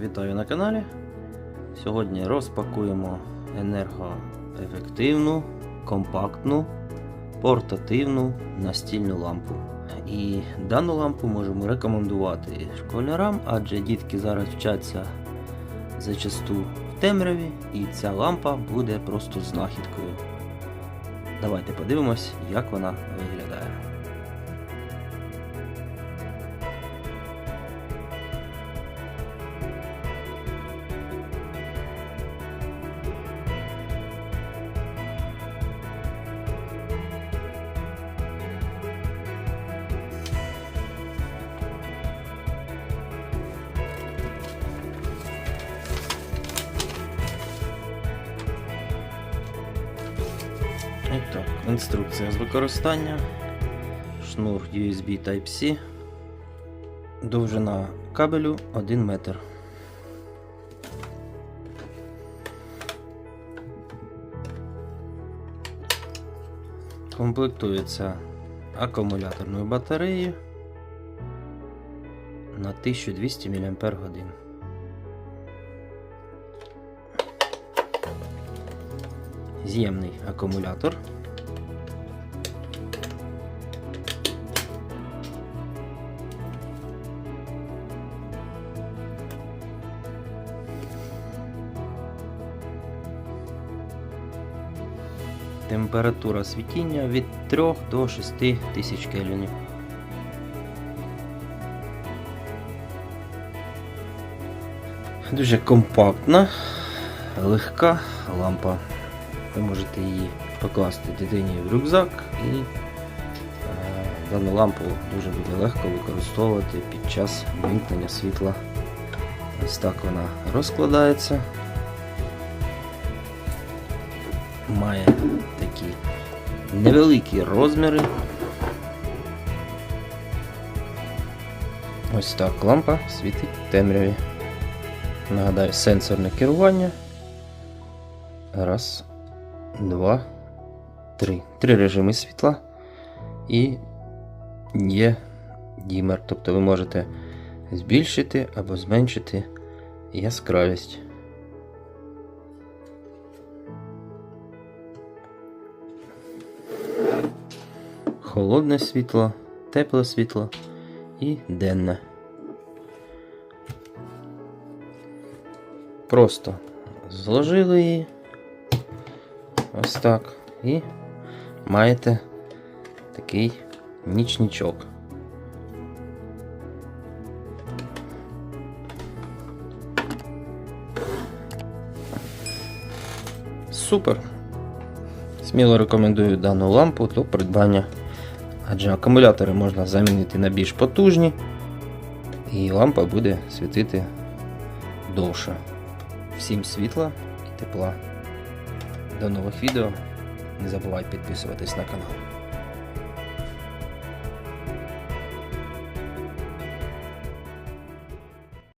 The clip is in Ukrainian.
вітаю на каналі. Сьогодні розпакуємо енергоефективну, компактну, портативну настільну лампу. І дану лампу можемо рекомендувати школярам, адже дітки зараз вчаться зачасту в темряві, і ця лампа буде просто знахідкою. Давайте подивимось, як вона виглядає. Інструкція з використання. Шнур USB Type-C. Довжина кабелю 1 метр. Комплектується акумуляторною батареєю на 1200 мАч. З'ємний акумулятор. Температура світіння від 3 до 6 тисяч кельвінів. Дуже компактна, легка лампа. Ви можете її покласти дитині в рюкзак і е, дану лампу дуже буде легко використовувати під час вимкнення світла. Ось так вона розкладається. Має такі невеликі розміри. Ось так лампа світить темряві. Нагадаю, сенсорне керування. Раз, два, три. Три режими світла. І є дімер. Тобто ви можете збільшити або зменшити яскравість. Холодне світло, тепле світло і денне. Просто зложили її ось так і маєте такий нічничок. Супер! Сміло рекомендую дану лампу до придбання, адже акумулятори можна замінити на більш потужні, і лампа буде світити довше. Всім світла і тепла. До нових відео. Не забувай підписуватись на канал.